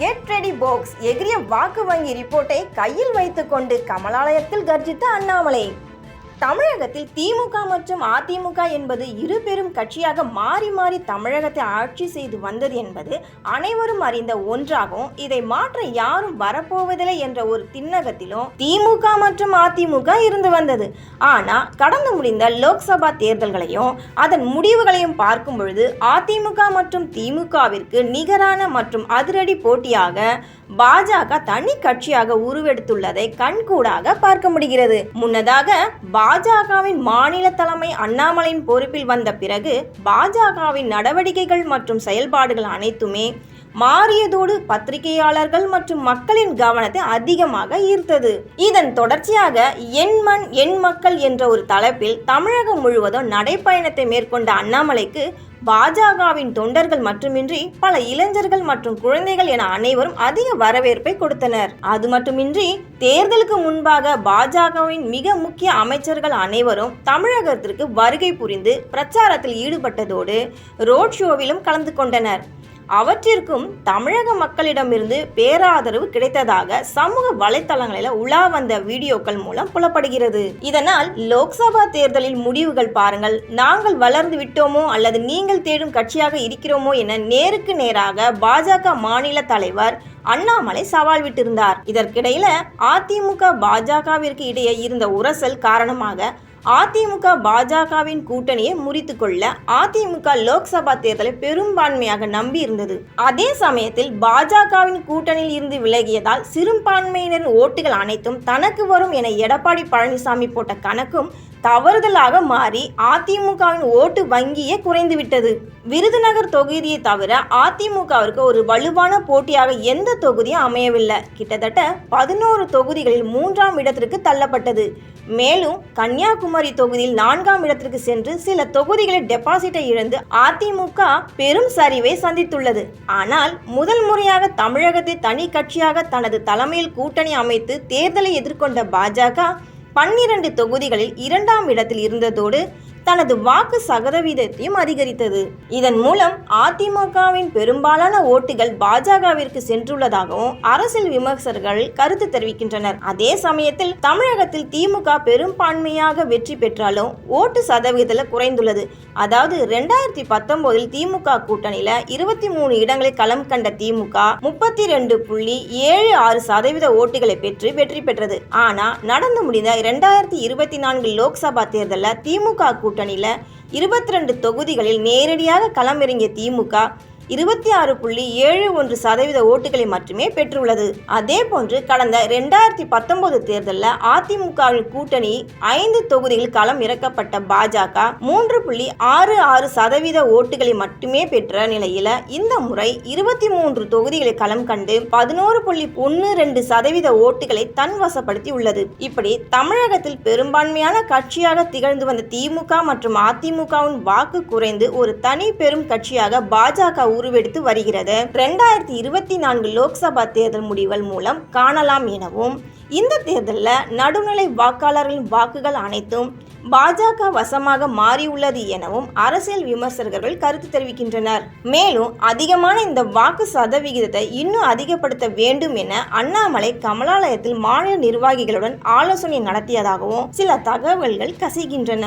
Get ready box எகிரிய வாக்கு வங்கி ரிப்போர்ட்டை கையில் வைத்துக்கொண்டு கமலாலயத்தில் கர்ஜித்த அண்ணாமலை. தமிழகத்தில் திமுக மற்றும் அதிமுக என்பது இரு பெரும் கட்சியாக மாறி மாறி தமிழகத்தை ஆட்சி செய்து வந்தது என்பது அனைவரும் அறிந்த ஒன்றாகவும் இதை மாற்ற யாரும் வரப்போவதில்லை என்ற ஒரு திண்ணகத்திலும் திமுக மற்றும் அதிமுக இருந்து வந்தது. ஆனால் கடந்து முடிந்த லோக்சபா தேர்தல்களையும் அதன் முடிவுகளையும் பார்க்கும் பொழுது அதிமுக மற்றும் திமுகவிற்கு நிகரான மற்றும் அதிரடி போட்டியாக பாஜக தனி கட்சியாக உருவெடுத்துள்ளதை கண்கூடாக பார்க்க முடிகிறது. முன்னதாக பாஜகவின் மாநில தலைமை அண்ணாமலையின் பொறுப்பில் வந்த பிறகு பாஜகவின் நடவடிக்கைகள் மற்றும் செயல்பாடுகள் அனைத்துமே மாறியதோடு பத்திரிகையாளர்கள் மற்றும் மக்களின் கவனத்தை அதிகமாக ஈர்த்தது. இதன் தொடர்ச்சியாக என் மண் என் மக்கள் என்ற ஒரு தலைப்பில் தமிழகம் முழுவதும் நடைப்பயணத்தை மேற்கொண்ட அண்ணாமலைக்கு பாஜகவின் தொண்டர்கள் மட்டுமின்றி பல இளைஞர்கள் மற்றும் குழந்தைகள் என அனைவரும் அதிக வரவேற்பை கொடுத்தனர். அது மட்டுமின்றி தேர்தலுக்கு முன்பாக பாஜகவின் மிக முக்கிய அமைச்சர்கள் அனைவரும் தமிழகத்திற்கு வருகை புரிந்து பிரச்சாரத்தில் ஈடுபட்டதோடு ரோட் ஷோவிலும் கலந்து கொண்டனர். அவற்றிற்கும் தமிழக மக்களிடமிருந்து பேராதரவு கிடைத்ததாக சமூக வலைத்தளங்களில் உலா வந்த வீடியோக்கள் மூலம் புலப்படுகிறது. இதனால் லோக்சபா தேர்தலில் முடிவுகள் பாருங்கள். நாங்கள் வளர்ந்து விட்டோமோ அல்லது நீங்கள் தேடும் கட்சியாக இருக்கிறோமோ என நேருக்கு நேராக பாஜக மாநில தலைவர் அண்ணாமலை சவால் விட்டிருந்தார். இதற்கிடையில அதிமுக பாஜகவிற்கு இடையே இருந்த உரசல் காரணமாக அதிமுக பாஜகவின் கூட்டணியை முறித்து கொள்ள அதிமுக லோக்சபா தேர்தலை பெரும்பான்மையாக நம்பி இருந்தது அதே சமயத்தில் பாஜகவின் கூட்டணியில் இருந்து விலகியதால் சிறுபான்மையினரின் ஓட்டுகள் அனைத்தும் தனக்கு வரும் என எடப்பாடி பழனிசாமி போட்ட கணக்கும் தவறுதலாக மாறி அதிமுகவின் ஓட்டு வங்கியே குறைந்துவிட்டது. விருதுநகர் தொகுதியை தவிர அதிமுகவிற்கு ஒரு வலுவான போட்டியாக எந்த தொகுதியும் அமையவில்லை. கிட்டத்தட்ட பதினோரு தொகுதிகளில் மூன்றாம் இடத்திற்கு தள்ளப்பட்டது. மேலும் கன்னியாகுமரி தொகுதியில் நான்காம் இடத்திற்கு சென்று சில தொகுதிகளில் டெபாசிட்டை இழந்து அதிமுக பெரும் சரிவை சந்தித்துள்ளது. ஆனால் முதல் முறையாக தமிழகத்தை தனி கட்சியாக தனது தலைமையில் கூட்டணி அமைத்து தேர்தலை எதிர்கொண்ட பாஜக பன்னிரண்டு தொகுதிகளில் இரண்டாம் இடத்தில் இருந்ததோடு தனது வாக்கு சதவீதத்தையும் அதிகரித்தது. இதன் மூலம் அதிமுகவின் பெரும்பாலான ஓட்டுகள் பாஜகவிற்கு சென்றுள்ளதாகவும் அரசியல் விமர்சகர்கள் கருத்து தெரிவிக்கின்றனர். அதே சமயத்தில் தமிழகத்தில் திமுக பெரும்பான்மையாக வெற்றி பெற்றாலும் ஓட்டு சதவீதத்தில் குறைந்துள்ளது. அதாவது ரெண்டாயிரத்தி பத்தொன்பதில் திமுக கூட்டணியில இருபத்தி மூணு இடங்களை களம் கண்ட திமுக முப்பத்தி ரெண்டு புள்ளி ஏழு ஆறு சதவீத ஓட்டுகளை பெற்று வெற்றி பெற்றது. ஆனா நடந்து முடிந்த இரண்டாயிரத்தி இருபத்தி நான்கு லோக்சபா தேர்தலில் திமுக கூட்டணியில் இருபத்தி ரெண்டு தொகுதிகளில் நேரடியாக களமிறங்கிய திமுக இருபத்தி ஆறு புள்ளி ஏழு ஒன்று சதவீத ஓட்டுகளை மட்டுமே பெற்றுள்ளது. அதே போன்று கடந்த ரெண்டாயிரத்தி பத்தொன்பது தேர்தலில் அதிமுகவின் கூட்டணி ஐந்து தொகுதியில் களம் இறக்கப்பட்ட பாஜக மூன்று புள்ளி ஆறு ஆறு சதவீத ஓட்டுகளை மட்டுமே பெற்ற நிலையில இந்த முறை இருபத்தி மூன்று தொகுதிகளை களம் கண்டு பதினோரு புள்ளி ஒன்று ரெண்டு சதவீத ஓட்டுகளை தன் வசப்படுத்தி உள்ளது இப்படி தமிழகத்தில் பெரும்பான்மையான கட்சியாக திகழ்ந்து வந்த திமுக மற்றும் அதிமுகவின் வாக்கு குறைந்து ஒரு தனி பெரும் கட்சியாக பாஜக உருவெடுத்து வருகிறது. ரெண்டாயிரத்தி இருபத்தி நான்கு லோக்சபா தேர்தல் முடிவுகள் மூலம் காணலாம் எனவும் இந்த தேர்தலில் நடுநிலை வாக்காளர்களின் வாக்குகள் அனைத்தும் பாஜக வசமாக மாறியுள்ளது எனவும் அரசியல் விமர்சகர்கள் கருத்து தெரிவிக்கின்றனர். மேலும் அதிகமான இந்த வாக்கு சதவிகிதத்தை இன்னும் அதிகப்படுத்த வேண்டும் என அண்ணாமலை கமலாலயத்தில் மாநில நிர்வாகிகளுடன் ஆலோசனை நடத்தியதாகவும் சில தகவல்கள் கசிகின்றன.